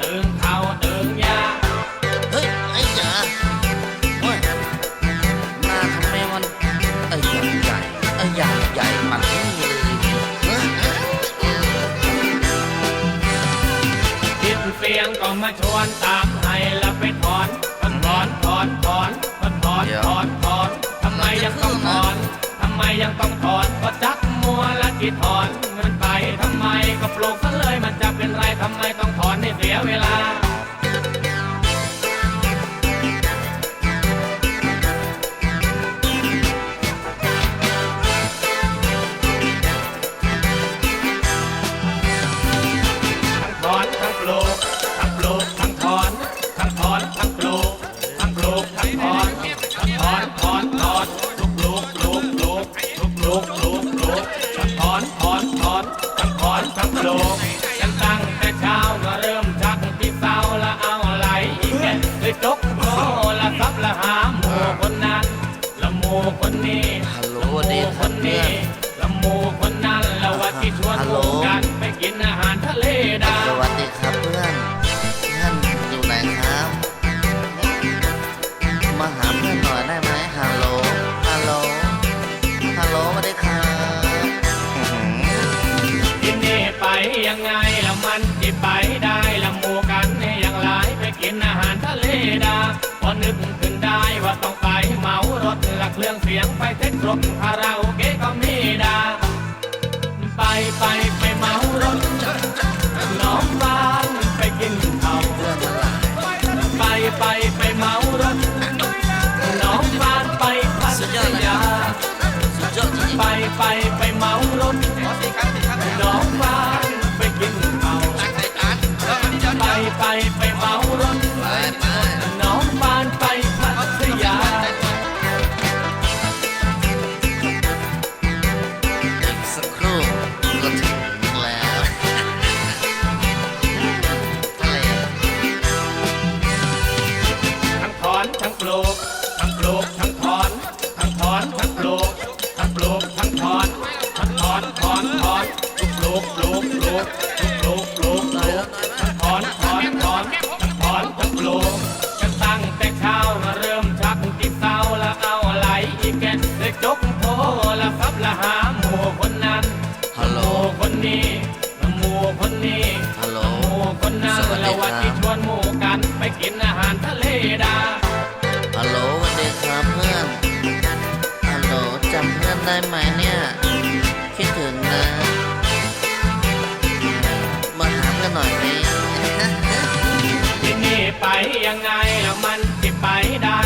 ตึงเท้าตึงยาเฮ้ยไอ้จ๋าโอ้ยมาทำไมมันไอ้ใหญ่ไอ้ยันใหญ่มันี่เลยคิดเสียงก็มาชวนตามให้ละไปถอนถอนถอนถอนถอนถอนถอนทำไมยังต้องถอนทำไมยังต้องถอนเพราะจัก ที่ถอนมันไปทำไมก็ปลูกซะเลยมันจะเป็นไรทำไมต้องถอนให้เสียเวลา ไปยังไงละมันจีบไปได้ละหมู่กันยอย่างไรไปกินอาหารทะเลดาพอนึกขึ้นได้ว่าต้องไปเหมารถหลักเครื่องเสียงไปเทคครบคาราโอเกะ อนทั้งปลูกทั้งปลูกทั้งถอนทั้งถอนถอนถอนทุกปลูกปลูกปลูกทุกปลูกปลูกปลูกทั้งถอนถอนถอนทั้งถอนทั้งปลูกจะตั้งแต่เช้ามาเริ่มชักที่เศร้าละเอาไหลอีกแกนเลยจกโทละซับ ได้ไหมเนี่ย คิดถึงนะ มาหากันหน่อยไหมที่นี่ไปยังไงแล้วมันที่ไปได้